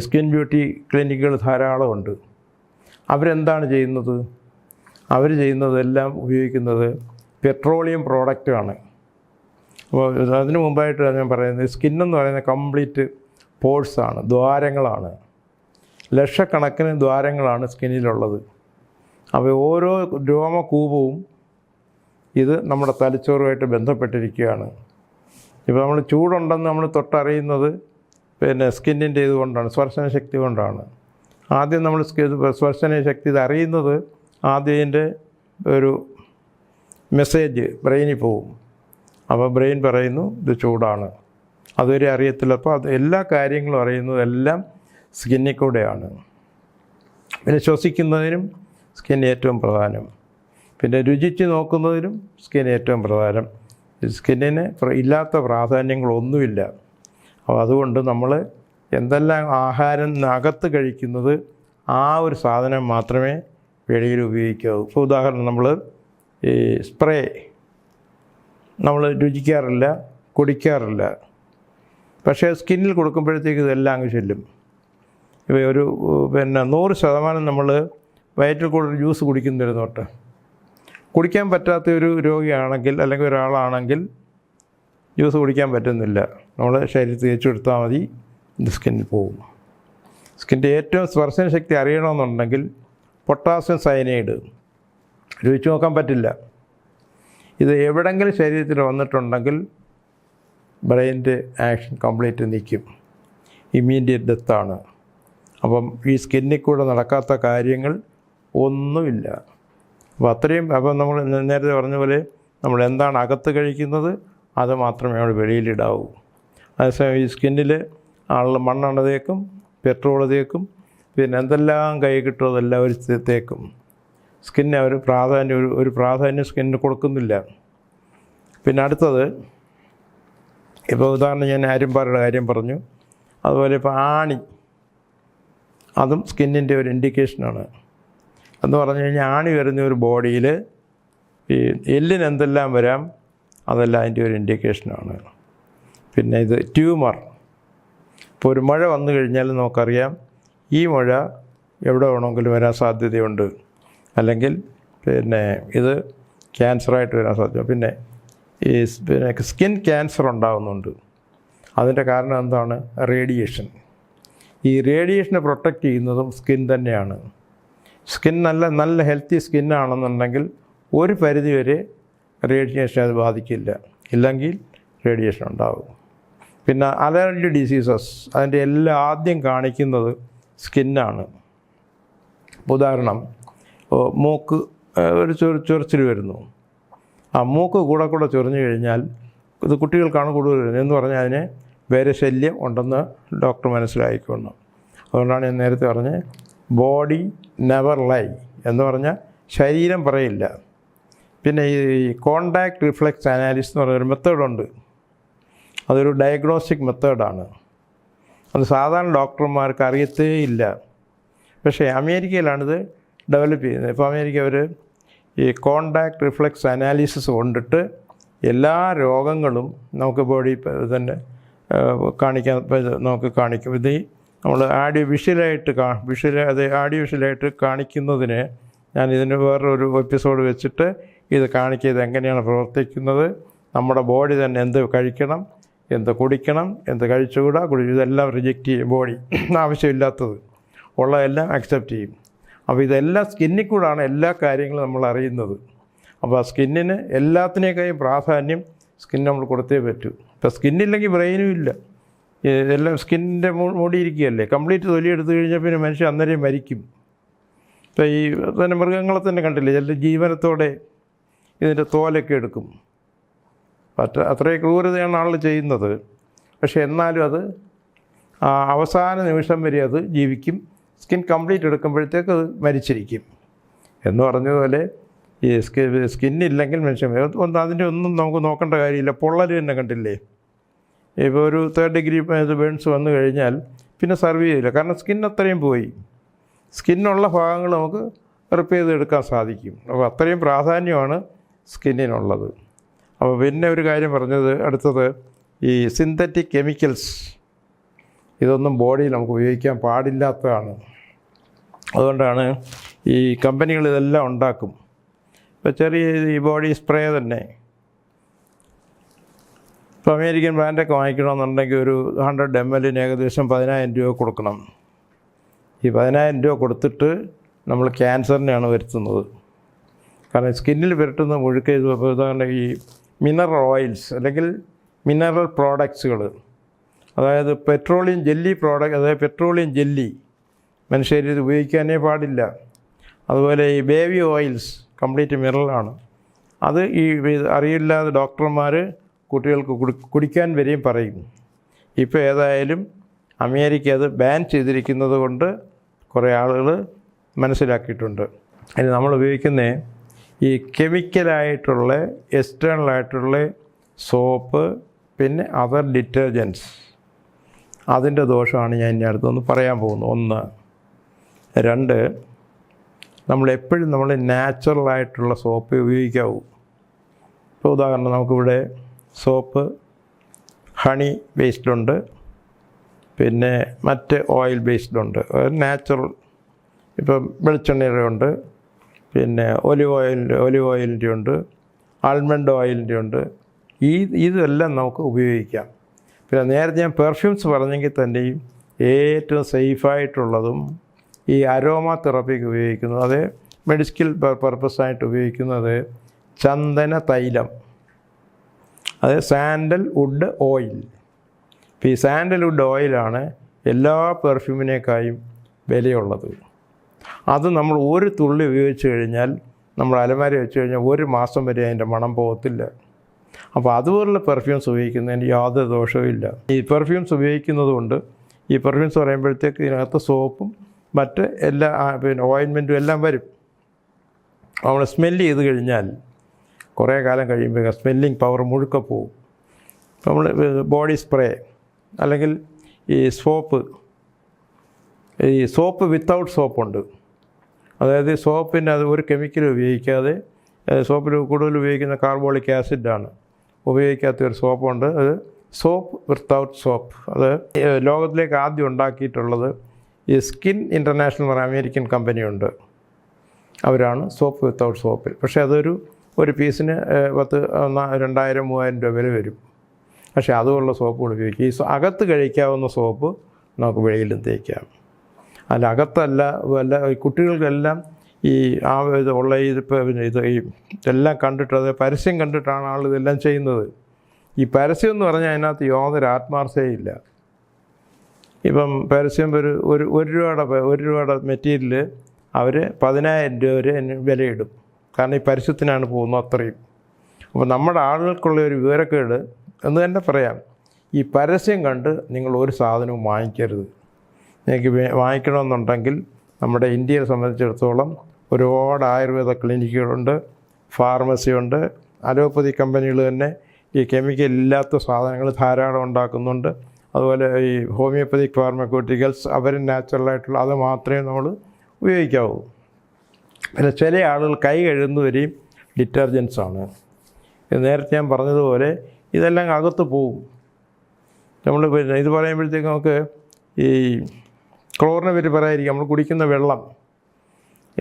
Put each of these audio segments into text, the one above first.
Skin beauty ക്ലിനിക്കുകൾ ധാരാളമുണ്ട്. അവരെന്താണ് ചെയ്യുന്നത്? അവർ ചെയ്യുന്നതെല്ലാം ഉപയോഗിക്കുന്നത് പെട്രോളിയം പ്രോഡക്റ്റാണ്. അപ്പോൾ അതിന് മുമ്പായിട്ട് ഞാൻ പറയുന്നത് സ്കിന്നെന്ന് പറയുന്നത് കംപ്ലീറ്റ് പോഴ്സാണ് ദ്വാരങ്ങളാണ്. ലക്ഷക്കണക്കിന് ദ്വാരങ്ങളാണ് സ്കിന്നിലുള്ളത്. അപ്പോൾ ഓരോ രോമകൂപവും ഇത് നമ്മുടെ തലച്ചോറുമായിട്ട് ബന്ധപ്പെട്ടിരിക്കുകയാണ്. ഇപ്പോൾ നമ്മൾ ചൂടുണ്ടെന്ന് നമ്മൾ തൊട്ടറിയുന്നത് പിന്നെ സ്കിന്നിന്റെ ഇതുകൊണ്ടാണ് സ്പർശന ശക്തി കൊണ്ടാണ്. ആദ്യം നമ്മൾ സ്പർശന ശക്തി ഇത് അറിയുന്നത് ആദ്യം ഇതിന്റെ ഒരു മെസ്സേജ് ബ്രെയിനിൽ പോവും. അപ്പോൾ ബ്രെയിൻ പറയുന്നു ഇത് ചൂടാണ്. അതുവരെ അറിയത്തില്ല അപ്പോൾ അത് എല്ലാ കാര്യങ്ങളും അറിയുന്നതെല്ലാം സ്കിന്നിൽ കൂടെയാണ്. പിന്നെ ശ്വസിക്കുന്നതിനും സ്കിൻ ഏറ്റവും പ്രധാനം. പിന്നെ രുചിച്ച് നോക്കുന്നതിനും സ്കിൻ ഏറ്റവും പ്രധാനം. സ്കിന്നിന് ഇല്ലാത്ത പ്രാധാന്യങ്ങളൊന്നുമില്ല. അപ്പോൾ അതുകൊണ്ട് നമ്മൾ എന്തെല്ലാം ആഹാരം അകത്ത് കഴിക്കുന്നത് ആ ഒരു സാധനം മാത്രമേ വെളിയിൽ ഉപയോഗിക്കാവൂ. ഇപ്പോൾ ഉദാഹരണം നമ്മൾ ഈ സ്പ്രേ നമ്മൾ രുചിക്കാറില്ല കുടിക്കാറില്ല. പക്ഷേ സ്കിന്നിൽ കൊടുക്കുമ്പോഴത്തേക്ക് ഇതെല്ലാം അങ്ങ് ചെല്ലും. ഇപ്പോൾ ഒരു പിന്നെ നൂറ് ശതമാനം നമ്മൾ വയറ്റിൽ കൂടുതൽ ജ്യൂസ് കുടിക്കുന്നിരുന്നോട്ട് കുടിക്കാൻ പറ്റാത്ത ഒരു രോഗിയാണെങ്കിൽ അല്ലെങ്കിൽ ഒരാളാണെങ്കിൽ ജ്യൂസ് കുടിക്കാൻ പറ്റുന്നില്ല. നമ്മൾ ശരീരത്തിൽ തേച്ച് കൊടുത്താൽ മതി. ഇത് സ്കിന്നിൽ പോകും. സ്കിന്റെ ഏറ്റവും സ്പർശന ശക്തി അറിയണമെന്നുണ്ടെങ്കിൽ പൊട്ടാസ്യം സയനൈഡ്. രുചിച്ച് നോക്കാൻ പറ്റില്ല. ഇത് എവിടെങ്കിലും ശരീരത്തിൽ വന്നിട്ടുണ്ടെങ്കിൽ ബ്രെയിന്റെ ആക്ഷൻ കംപ്ലീറ്റ് നിൽക്കും. ഇമ്മീഡിയറ്റ് ഡെത്താണ്. അപ്പം ഈ സ്കിന്നിൽ കൂടെ നടക്കാത്ത കാര്യങ്ങൾ ഒന്നുമില്ല. അപ്പോൾ അത്രയും അപ്പം നമ്മൾ നേരത്തെ പറഞ്ഞ പോലെ നമ്മൾ എന്താണ് അകത്ത് കഴിക്കുന്നത്? അത് മാത്രമേ അവിടെ വെളിയിലിടാവൂ. അതേസമയം ഈ സ്കിന്നിൽ ആളുടെ മണ്ണെണ്ണ തേക്കും പെട്രോൾ തേക്കും പിന്നെ എന്തെല്ലാം കൈ കിട്ടുമോ അതെല്ലാം അവർ തേക്കും. സ്കിന്നിന് അവർ പ്രാധാന്യം ഒരു ഒരു പ്രാധാന്യം സ്കിന്നിന് കൊടുക്കുന്നില്ല. പിന്നെ അടുത്തത് ഇപ്പോൾ ഉദാഹരണം ഞാൻ ആര്യമ്പാറയുടെ കാര്യം പറഞ്ഞു. അതുപോലെ ഇപ്പോൾ ആണി അതും സ്കിന്നിന്റെ ഒരു ഇൻഡിക്കേഷനാണ്. എന്ന് പറഞ്ഞു കഴിഞ്ഞാൽ ആണി വരുന്ന ഒരു ബോഡിയിൽ ഈ എല്ലിന് എന്തെല്ലാം വരാം? അതെല്ലാം അതിന്റെ ഒരു ഇൻഡിക്കേഷനാണ് പിന്നെ ഇത് ട്യൂമർ ഇപ്പോൾ ഒരു മഴ വന്നു കഴിഞ്ഞാൽ നമുക്കറിയാം ഈ മഴ എവിടെ വേണമെങ്കിലും വരാൻ സാധ്യതയുണ്ട്. അല്ലെങ്കിൽ പിന്നെ ഇത് ക്യാൻസറായിട്ട് വരാൻ സാധ്യത. പിന്നെ ഈ പിന്നെ സ്കിൻ ക്യാൻസർ ഉണ്ടാകുന്നുണ്ട് അതിന്റെ കാരണം എന്താണ്? റേഡിയേഷൻ ഈ റേഡിയേഷനെ പ്രൊട്ടക്റ്റ് ചെയ്യുന്നതും സ്കിൻ തന്നെയാണ്. സ്കിൻ നല്ല നല്ല ഹെൽത്തി സ്കിന്നാണെന്നുണ്ടെങ്കിൽ ഒരു പരിധി വരെ റേഡിയേഷൻ അത് ബാധിക്കില്ല. ഇല്ലെങ്കിൽ റേഡിയേഷൻ ഉണ്ടാകും പിന്നെ അലർജി ഡിസീസസ് അതിന്റെ എല്ലാം ആദ്യം കാണിക്കുന്നത് സ്കിന്നാണ്. ഉദാഹരണം മൂക്ക് ഒരു ചൊറി ചൊറിച്ചിൽ വരുന്നു. ആ മൂക്ക് കൂടെ കൂടെ ചൊറിഞ്ഞു കഴിഞ്ഞാൽ ഇത് കുട്ടികൾക്കാണ് കൂടുതൽ വരുന്നത്. എന്ന് പറഞ്ഞാൽ അതിന് വേറെ ശല്യം ഉണ്ടെന്ന് ഡോക്ടർ മനസ്സിലാക്കിക്കൊണ്ട് അതുകൊണ്ടാണ് ഞാൻ നേരത്തെ പറഞ്ഞത് ബോഡി നെവർ ലൈ എന്ന് പറഞ്ഞാൽ ശരീരം പറയില്ല. പിന്നെ ഈ കോണ്ടാക്ട് റിഫ്ലക്സ് അനാലിസിസ് എന്ന് പറയുന്ന ഒരു മെത്തേഡുണ്ട് അതൊരു ഡയഗ്നോസ്റ്റിക് മെത്തേഡാണ് അത് സാധാരണ ഡോക്ടർമാർക്ക് അറിയത്തേ ഇല്ല. പക്ഷേ അമേരിക്കയിലാണിത് ഡെവലപ്പ് ചെയ്യുന്നത്. ഇപ്പോൾ അമേരിക്ക അവർ ഈ കോണ്ടാക്ട് റിഫ്ലക്സ് അനാലിസിസ് കൊണ്ടിട്ട് എല്ലാ രോഗങ്ങളും നമുക്ക് ബോഡി തന്നെ കാണിക്കാൻ നമുക്ക് കാണിക്കും. ഇത് നമ്മൾ ആഡിയോ വിഷ്വലായിട്ട് കാ വിഷ്വൽ അത് ആഡിയോ വിഷ്വലായിട്ട് കാണിക്കുന്നതിന് ഞാൻ ഇതിന് വേറൊരു എപ്പിസോഡ് വെച്ചിട്ട് ഇത് കാണിക്കുക ഇത് എങ്ങനെയാണ് പ്രവർത്തിക്കുന്നത്? നമ്മുടെ ബോഡി തന്നെ എന്ത് കഴിക്കണം? എന്ത് കുടിക്കണം? എന്ത് കഴിച്ചുകൂടാ? കുടി ഇതെല്ലാം റിജക്റ്റ് ചെയ്യും ബോഡി ആവശ്യമില്ലാത്തത്. ഉള്ളതെല്ലാം അക്സെപ്റ്റ് ചെയ്യും. അപ്പോൾ ഇതെല്ലാം സ്കിന്നിൽ കൂടാണ് എല്ലാ കാര്യങ്ങളും നമ്മൾ അറിയുന്നത്. അപ്പോൾ സ്കിന്നിന് എല്ലാത്തിനേക്കാളും പ്രാധാന്യം സ്കിൻ നമ്മൾ കൊടുത്തേ പറ്റൂ. ഇപ്പോൾ സ്കിന്നില്ലെങ്കിൽ ബ്രെയിനും ഇല്ല. ഇതെല്ലാം സ്കിന്നിന്റെ മൂടിയിരിക്കുകയല്ലേ കംപ്ലീറ്റ് തൊലി എടുത്തു കഴിഞ്ഞാൽ പിന്നെ മനുഷ്യൻ അന്നേരം മരിക്കും. ഇപ്പോൾ ഈ തന്നെ മൃഗങ്ങളെ തന്നെ കണ്ടില്ലേ? ചില ജീവനത്തോടെ ഇതിന്റെ തോലൊക്കെ എടുക്കും. അത്ര അത്രയും ക്രൂരതയാണ് ആൾ ചെയ്യുന്നത്. പക്ഷേ എന്നാലും അത് അവസാന നിമിഷം വരെ അത് ജീവിക്കും. സ്കിൻ കംപ്ലീറ്റ് എടുക്കുമ്പോഴത്തേക്ക് അത് മരിച്ചിരിക്കും. എന്ന് പറഞ്ഞതുപോലെ ഈ സ്കി സ്കിന്നില്ലെങ്കിൽ മനുഷ്യൻ ഒന്നും അതിന്റെ ഒന്നും നമുക്ക് നോക്കേണ്ട കാര്യമില്ല. പൊള്ളൽ തന്നെ കണ്ടില്ലേ? ഇപ്പോൾ ഒരു തേർഡ് ഡിഗ്രി ഇത് ബേൺസ് വന്നു കഴിഞ്ഞാൽ പിന്നെ സർവ് ചെയ്യില്ല. കാരണം സ്കിൻ അത്രയും പോയി. സ്കിന്നുള്ള ഭാഗങ്ങൾ നമുക്ക് റിപ്പയർ ചെയ്തെടുക്കാൻ സാധിക്കും. അപ്പോൾ അത്രയും പ്രാധാന്യമാണ് സ്കിന്നിനുള്ളത്. അപ്പോൾ പിന്നെ ഒരു കാര്യം പറഞ്ഞത് അടുത്തത് ഈ സിന്തറ്റിക് കെമിക്കൽസ് ഇതൊന്നും ബോഡിയിൽ നമുക്ക് ഉപയോഗിക്കാൻ പാടില്ലാത്തതാണ്. അതുകൊണ്ടാണ് ഈ കമ്പനികൾ ഇതെല്ലാം ഉണ്ടാക്കും. ഇപ്പോൾ ചെറിയ ഈ ബോഡി സ്പ്രേ തന്നെ. ഇപ്പോൾ അമേരിക്കൻ ബ്രാൻഡൊക്കെ വാങ്ങിക്കണമെന്നുണ്ടെങ്കിൽ ഒരു ഹൺഡ്രഡ് എം എല്ലിന് ഏകദേശം പതിനായിരം രൂപ കൊടുക്കണം. ഈ പതിനായിരം രൂപ കൊടുത്തിട്ട് നമ്മൾ ക്യാൻസറിനെയാണ് വരുത്തുന്നത്. കാരണം സ്കിന്നിൽ പുരട്ടുന്ന മുഴുക്ക് ഉദാഹരണം ഈ മിനറൽ ഓയിൽസ് അല്ലെങ്കിൽ മിനറൽ പ്രോഡക്ട്സുകൾ അതായത് പെട്രോളിയം ജെല്ലി പ്രോഡക്റ്റ് അതായത് പെട്രോളിയം ജെല്ലി മനുഷ്യർ ഇത് ഉപയോഗിക്കാനേ പാടില്ല. അതുപോലെ ഈ ബേബി ഓയിൽസ് കംപ്ലീറ്റ് മിനറലാണ് അത് ഈ അറിയില്ലാതെ ഡോക്ടർമാർ കുട്ടികൾക്ക് കുടിക്കാൻ വരെയും പറയും. ഇപ്പോൾ ഏതായാലും അമേരിക്ക അത് ബാൻ ചെയ്തിരിക്കുന്നത് കൊണ്ട് കുറേ ആളുകൾ മനസ്സിലാക്കിയിട്ടുണ്ട്. അതിന് നമ്മൾ ഉപയോഗിക്കുന്ന ഈ കെമിക്കലായിട്ടുള്ള എക്സ്റ്റേണലായിട്ടുള്ള സോപ്പ് പിന്നെ അതർ ഡിറ്റർജൻസ്. അതിന്റെ ദോഷമാണ് ഞാൻ ഇനി അടുത്തൊന്ന് പറയാൻ പോകുന്നത്. ഒന്ന്. രണ്ട് നമ്മൾ എപ്പോഴും നമ്മൾ നാച്ചുറലായിട്ടുള്ള സോപ്പ് ഉപയോഗിക്കാവൂ. ഇപ്പോൾ ഉദാഹരണം നമുക്കിവിടെ സോപ്പ് ഹണി ബേസ്ഡുണ്ട് പിന്നെ മറ്റ് ഓയിൽ ബേസ്ഡുണ്ട് നാച്ചുറൽ ഇപ്പം വെളിച്ചെണ്ണയുടെ ഉണ്ട്. പിന്നെ ഒലിവ് ഓയിലിന്റെ ഒലിവ് ഓയിലിന്റെ ഉണ്ട് ആൽമണ്ട് ഓയിലിന്റെ ഉണ്ട്. ഈ ഇതെല്ലാം നമുക്ക് ഉപയോഗിക്കാം. പിന്നെ നേരത്തെ ഞാൻ പെർഫ്യൂംസ് പറഞ്ഞെങ്കിൽ തന്നെയും ഏറ്റവും സേഫായിട്ടുള്ളതും ഈ അരോമ തെറപ്പിക്ക് ഉപയോഗിക്കുന്നത് അത് മെഡിക്കൽ പർപ്പസായിട്ട് ഉപയോഗിക്കുന്നത് ചന്ദന തൈലം. അത് സാൻഡൽ വുഡ് ഓയിൽ. ഇപ്പോൾ ഈ സാൻഡൽ വുഡ് ഓയിലാണ് എല്ലാ പെർഫ്യൂമിനേക്കായും വിലയുള്ളത്. അത് നമ്മൾ ഒരു തുള്ളി ഉപയോഗിച്ച് കഴിഞ്ഞാൽ നമ്മൾ അലമാരി വെച്ച് കഴിഞ്ഞാൽ ഒരു മാസം വരെ അതിന്റെ മണം പോകത്തില്ല. അപ്പോൾ അതുപോലുള്ള പെർഫ്യൂംസ് ഉപയോഗിക്കുന്നതിന് യാതൊരു ദോഷവും ഇല്ല. ഈ പെർഫ്യൂംസ് ഉപയോഗിക്കുന്നത് കൊണ്ട് ഈ പെർഫ്യൂംസ് പറയുമ്പോഴത്തേക്ക് ഇതിനകത്ത് സോപ്പും മറ്റ് എല്ലാ പിന്നെ ഓയിൻമെന്റും എല്ലാം വരും. നമ്മൾ സ്മെല്ല് ചെയ്ത് കഴിഞ്ഞാൽ കുറേ കാലം കഴിയുമ്പോൾ സ്മെല്ലിങ് പവർ മുഴുക്ക പോവും. നമ്മൾ ബോഡി സ്പ്രേ അല്ലെങ്കിൽ ഈ സോപ്പ് ഈ സോപ്പ് വിത്തൗട്ട് സോപ്പുണ്ട് അതായത് സോപ്പിന്റെ അത് ഒരു കെമിക്കൽ ഉപയോഗിക്കാതെ സോപ്പിൽ കൂടുതൽ ഉപയോഗിക്കുന്ന കാർബോളിക് ആസിഡാണ്. ഉപയോഗിക്കാത്ത ഒരു സോപ്പുണ്ട്. അത് സോപ്പ് വിത്തൗട്ട് സോപ്പ്. അത് ലോകത്തിലേക്ക് ആദ്യം ഉണ്ടാക്കിയിട്ടുള്ളത് ഈ സ്കിൻ ഇന്റർനാഷണൽ പറഞ്ഞ അമേരിക്കൻ കമ്പനിയുണ്ട്. അവരാണ് സോപ്പ് വിത്തൗട്ട് സോപ്പിൽ. പക്ഷേ അതൊരു ഒരു പീസിന് പത്ത് രണ്ടായിരം മൂവായിരം രൂപ വില വരും. പക്ഷേ അതുപോലുള്ള സോപ്പുകൾ ഉപയോഗിക്കും. ഈ അകത്ത് കഴിക്കാവുന്ന സോപ്പ് നമുക്ക് വെളിയിലും തേക്കാം. അല്ല അകത്തല്ല വല്ല കുട്ടികൾക്കെല്ലാം ഈ ആ ഇത് ഉള്ള ഇത് പിന്നെ ഇത് ഈ ഇതെല്ലാം കണ്ടിട്ട് അത് പരസ്യം കണ്ടിട്ടാണ് ആൾ ഇതെല്ലാം ചെയ്യുന്നത്. ഈ പരസ്യം എന്ന് പറഞ്ഞാൽ അതിനകത്ത് യാതൊരു ആത്മാർത്ഥതയില്ല ഇപ്പം പരസ്യം ഒരു ഒരു ഒരു രൂപയുടെ ഒരു രൂപയുടെ മെറ്റീരിയൽ അവർ പതിനായിരം രൂപ വരെ വിലയിടും. കാരണം ഈ പരസ്യത്തിനാണ് പോകുന്നത് അത്രയും. അപ്പോൾ നമ്മുടെ ആളുകൾക്കുള്ള ഒരു വിവരക്കേട് എന്ന് തന്നെ പറയാം. ഈ പരസ്യം കണ്ട് നിങ്ങൾ ഒരു സാധനവും വാങ്ങിക്കരുത്. വേ- വാങ്ങിക്കണമെന്നുണ്ടെങ്കിൽ നമ്മുടെ ഇന്ത്യയെ സംബന്ധിച്ചിടത്തോളം ഒരുപാട് ആയുർവേദ ക്ലിനിക്കുകളുണ്ട് ഫാർമസിയുണ്ട് അലോപ്പതി കമ്പനികൾ തന്നെ ഈ കെമിക്കൽ ഇല്ലാത്ത സാധനങ്ങൾ ധാരാളം ഉണ്ടാക്കുന്നുണ്ട്. അതുപോലെ ഈ ഹോമിയോപ്പതിക് ഫാർമക്യൂട്ടിക്കൽസ് അവർ നാച്ചുറലായിട്ടുള്ള അത് മാത്രമേ നമ്മൾ ഉപയോഗിക്കാവൂ. പിന്നെ ചില ആളുകൾ കൈ കഴുകുന്നവരെയും ഡിറ്റർജൻസ് ആണ്. നേരത്തെ ഞാൻ പറഞ്ഞതുപോലെ ഇതെല്ലാം അകത്ത് പോവും. നമ്മൾ പിന്നെ ഇത് പറയുമ്പോഴത്തേക്ക് നമുക്ക് ഈ ക്ലോറിനെ പറ്റി പറയാതിരിക്കും നമ്മൾ കുടിക്കുന്ന വെള്ളം.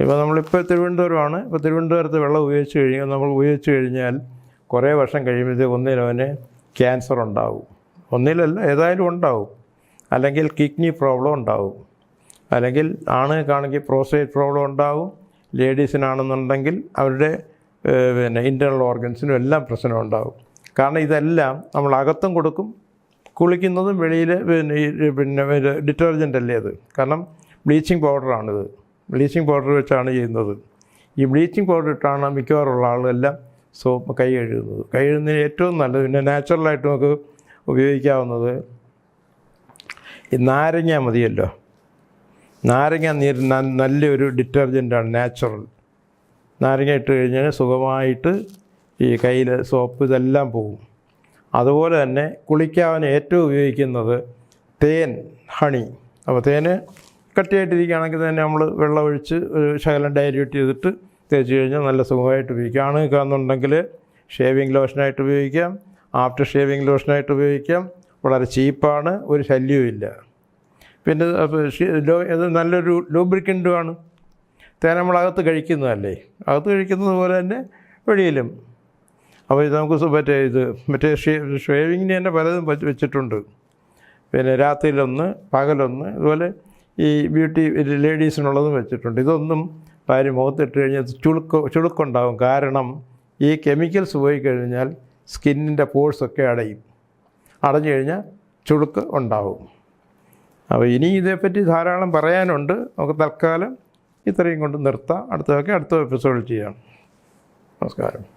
ഇപ്പോൾ നമ്മളിപ്പോൾ തിരുവനന്തപുരമാണ്. ഇപ്പോൾ തിരുവനന്തപുരത്ത് വെള്ളം ഉപയോഗിച്ച് കഴിഞ്ഞാൽ നമ്മൾ ഉപയോഗിച്ച് കഴിഞ്ഞാൽ കുറേ വർഷം കഴിയുമ്പോഴത്തേക്ക് ഒന്നിലവന് ക്യാൻസർ ഉണ്ടാവും. ഒന്നിലല്ല ഏതായാലും ഉണ്ടാവും. അല്ലെങ്കിൽ കിഡ്നി പ്രോബ്ലം ഉണ്ടാവും. അല്ലെങ്കിൽ ആണുങ്ങൾക്കാണെങ്കിൽ പ്രോസ്റ്റേറ്റ് പ്രോബ്ലം ഉണ്ടാവും. ലേഡീസിനാണെന്നുണ്ടെങ്കിൽ അവരുടെ പിന്നെ ഇന്റേർണൽ ഓർഗൻസിനും എല്ലാം പ്രശ്നം ഉണ്ടാവും. കാരണം ഇതെല്ലാം നമ്മൾ അകത്തും കൊടുക്കും കുളിക്കുന്നതും വെളിയിൽ പിന്നെ പിന്നെ ഡിറ്റർജന്റ് അല്ലേ അത്? കാരണം ബ്ലീച്ചിങ് പൗഡറാണിത് ബ്ലീച്ചിങ് പൗഡർ വെച്ചാണ് ചെയ്യുന്നത്. ഈ ബ്ലീച്ചിങ് പൗഡർ ഇട്ടാണ് മിക്കവാറുള്ള ആളുകളെല്ലാം സോപ്പ് കൈ കഴുകുന്നത്. കൈ കഴുകുന്നതിന് ഏറ്റവും നല്ലത് പിന്നെ നാച്ചുറലായിട്ട് നമുക്ക് ഉപയോഗിക്കാവുന്നത് ഈ നാരങ്ങ മതിയല്ലോ. നാരങ്ങ നീര് നല്ലൊരു ഡിറ്റർജന്റാണ് നാച്ചുറൽ നാരങ്ങ ഇട്ട് കഴിഞ്ഞാൽ സുഖമായിട്ട് ഈ കയ്യിൽ സോപ്പ് ഇതെല്ലാം പോകും. അതുപോലെ തന്നെ കുളിക്കാൻ ഏറ്റവും ഉപയോഗിക്കുന്നത് തേൻ ഹണി. അപ്പോൾ തേന് കട്ടിയായിട്ടിരിക്കുകയാണെങ്കിൽ തന്നെ നമ്മൾ വെള്ളമൊഴിച്ച് ഒരു ശകലം ഡയല്യൂട്ട് ചെയ്തിട്ട് തേച്ച് കഴിഞ്ഞാൽ നല്ല സുഖമായിട്ട് ഉപയോഗിക്കാം. ആണുങ്ങൾക്കാണെന്നുണ്ടെങ്കിൽ ഷേവിങ് ലോഷനായിട്ട് ഉപയോഗിക്കാം. ആഫ്റ്റർ ഷേവിങ് ലോഷനായിട്ട് ഉപയോഗിക്കാം. വളരെ ചീപ്പാണ് ഒരു ശല്യവും ഇല്ല. പിന്നെ ഇത് നല്ലൊരു ലൂബ്രിക്കന്റുമാണ് തേൻ നമ്മളകത്ത് കഴിക്കുന്നതല്ലേ? അകത്ത് കഴിക്കുന്നത് പോലെ തന്നെ വെളിയിലും അപ്പോൾ ഇത് നമുക്ക് മറ്റേ ഇത് മറ്റേ ഷേവിങ്ങിന് തന്നെ പലതും വെച്ചിട്ടുണ്ട്. പിന്നെ രാത്രിയിലൊന്ന് പകലൊന്ന് ഇതുപോലെ ഈ ബ്യൂട്ടി ലേഡീസിനുള്ളതും വെച്ചിട്ടുണ്ട്. ഇതൊന്നും ഭാര്യ മുഖത്തിട്ട് കഴിഞ്ഞാൽ ചുളുക്ക് ചുളുക്കുണ്ടാകും കാരണം ഈ കെമിക്കൽസ് പോയി കഴിഞ്ഞാൽ സ്കിന്നിന്റെ പോഴ്സൊക്കെ അടയും. അടഞ്ഞു കഴിഞ്ഞാൽ ചുളുക്ക് ഉണ്ടാവും. അപ്പോൾ ഇനി ഇതേപ്പറ്റി ധാരാളം പറയാനുണ്ട്. നമുക്ക് തൽക്കാലം ഇത്രയും കൊണ്ട് നിർത്താം. അടുത്തതൊക്കെ അടുത്ത എപ്പിസോഡിൽ ചെയ്യാം. നമസ്കാരം.